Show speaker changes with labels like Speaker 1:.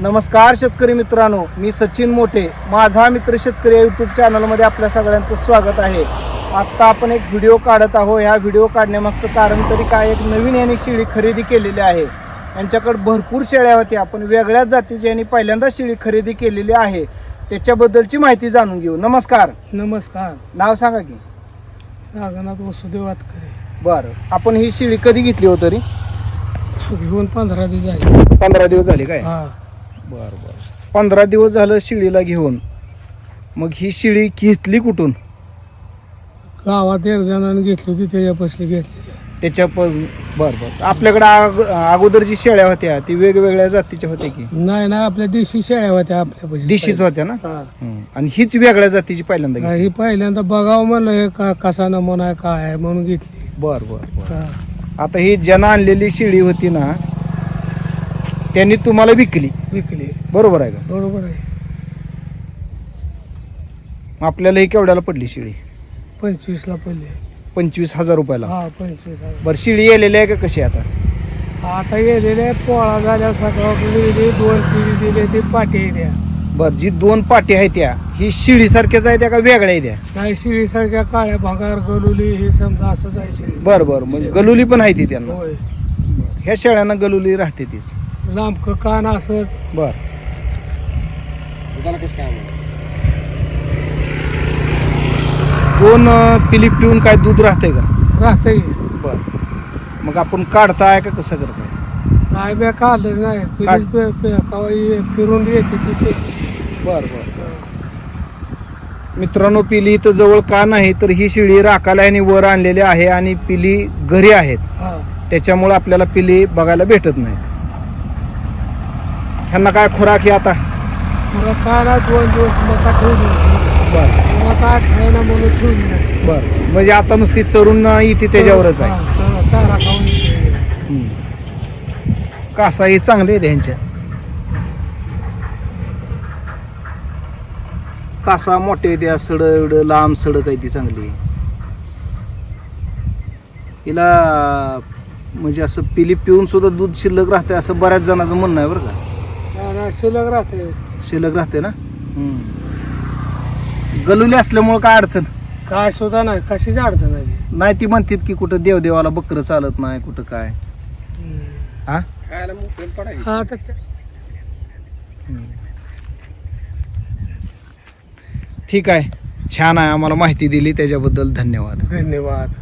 Speaker 1: नमस्कार शेतकरी मित्रांनो मी सचिन मोठे. माझा मित्र शेतकरी या यूट्यूब चॅनलमध्ये आपल्या सगळ्यांचं स्वागत आहे. आत्ता आपण एक व्हिडिओ काढत आहोत. ह्या व्हिडिओ काढण्यामागचं कारण तरी काय? एक नवीन यांनी शेळी खरेदी केलेली आहे. यांच्याकडे भरपूर शेळ्या होत्या. आपण वेगळ्याच जातीची यांनी पहिल्यांदा शेळी खरेदी केलेली आहे. त्याच्याबद्दलची माहिती जाणून घेऊ. नमस्कार.
Speaker 2: नमस्कार.
Speaker 1: नाव सांगा की.
Speaker 2: नागनाथ वसुदेव वातकरे
Speaker 1: बरं. आपण ही शेळी कधी घेतली हो तरी?
Speaker 2: घेऊन पंधरा दिवस आहे
Speaker 1: पंधरा दिवस झाले काय?
Speaker 2: हा.
Speaker 1: बर बर. पंधरा दिवस झालं शिळीला घेऊन. मग ही शिळी घेतली कुठून?
Speaker 2: गावात एक जणांनी घेतली होती त्याच्यापासली घेतली.
Speaker 1: त्याच्या पज बर बर. आपल्याकडे अग अगोदर जी शेळ्या होत्या ती वेगवेगळ्या जातीच्या होत्या की?
Speaker 2: नाही ना आपल्या देशी शेळ्या होत्या आपल्या
Speaker 1: दिशीच होत्या ना. आणि हीच वेगळ्या जातीची पहिल्यांदा घेतली.
Speaker 2: ही पहिल्यांदा बघावं म्हणलं हे का कसा नमुना आहे काय आहे म्हणून घेतली.
Speaker 1: बर बर बर.
Speaker 2: हा.
Speaker 1: आता ही ज्यानं आणलेली शिळी होती ना त्यांनी तुम्हाला विकली.
Speaker 2: विकली.
Speaker 1: बरोबर आहे का?
Speaker 2: बरोबर आहे.
Speaker 1: मग आपल्याला ही केवढ्याला पडली शिळी?
Speaker 2: पंचवीसला पडले.
Speaker 1: पंचवीस हजार रुपयाला.
Speaker 2: हा पंचवीस हजार.
Speaker 1: बरं शिळी येलेली आहे का कशी आता?
Speaker 2: आता गेलेले पोळा झाल्या सकाळ दिली दोन पिढी दिले ते पाठी द्या
Speaker 1: बर जी दोन पाटी आहेत त्या ही शिळी सारख्याच आहे त्या का वेगळ्या आहे त्या?
Speaker 2: नाही शिळीसारख्या काळ्या भागार गलुली हे समजा असंच आहे शिळी.
Speaker 1: बर बर म्हणजे गलुली पण आहे ती त्यांना.
Speaker 2: होय.
Speaker 1: ह्या शेळ्यांना गलुली राहते तीच.
Speaker 2: लांबक कान असंच.
Speaker 1: बर. दोन अं, पिली पिऊन काय दूध राहते का?
Speaker 2: राहते
Speaker 1: बर. मग आपण काढताय का कसं करताय?
Speaker 2: काय बे काढलं नाही.
Speaker 1: काढ.
Speaker 2: पिलीच पे- पे- कवा ये- फिरून येते ती पेटी.
Speaker 1: बर बर. मित्रांनो पिली इथं जवळ का नाही तर ही शिळी राखाला आणि वर आणलेली आहे आणि पिली घरी आहेत.
Speaker 2: हा.
Speaker 1: त्याच्यामुळे आपल्याला पिली बघायला भेटत नाहीत. ह्यांना काय खुराक ही आता?
Speaker 2: काय नाही दोन दिवस मका ठेवली.
Speaker 1: बर.
Speaker 2: मग काय खायला म्हणून ठेवली नाही.
Speaker 1: बर. म्हणजे आता नुसती चरून इथे त्याच्यावरच आहे.
Speaker 2: चारा खाऊन येते.
Speaker 1: हम्म. कासा ही चांगले आहेत ह्यांच्या कासा मोठे द्या सड एवढ लांब सडक आहे ती चांगली. हिला म्हणजे असं पिली पिऊन सुद्धा दूध शिल्लक राहते असं बऱ्याच जणांचं म्हणणं आहे बरं का.
Speaker 2: नाही, शिल्लक राहते.
Speaker 1: शिल्लक राहते ना? गलुली असल्यामुळं काय अडचण?
Speaker 2: काय सुद्धा नाही. कशाची अडचण आहे ती.
Speaker 1: नाही ती म्हणतात की कुठं देवदेवाला बकरं चालत नाही कुठं काय. हा?
Speaker 2: हा तर ते-
Speaker 1: ठीक आहे. छान आहे. आम्हाला माहिती दिली. त्याच्याबद्दल धन्यवाद.
Speaker 2: धन्यवाद.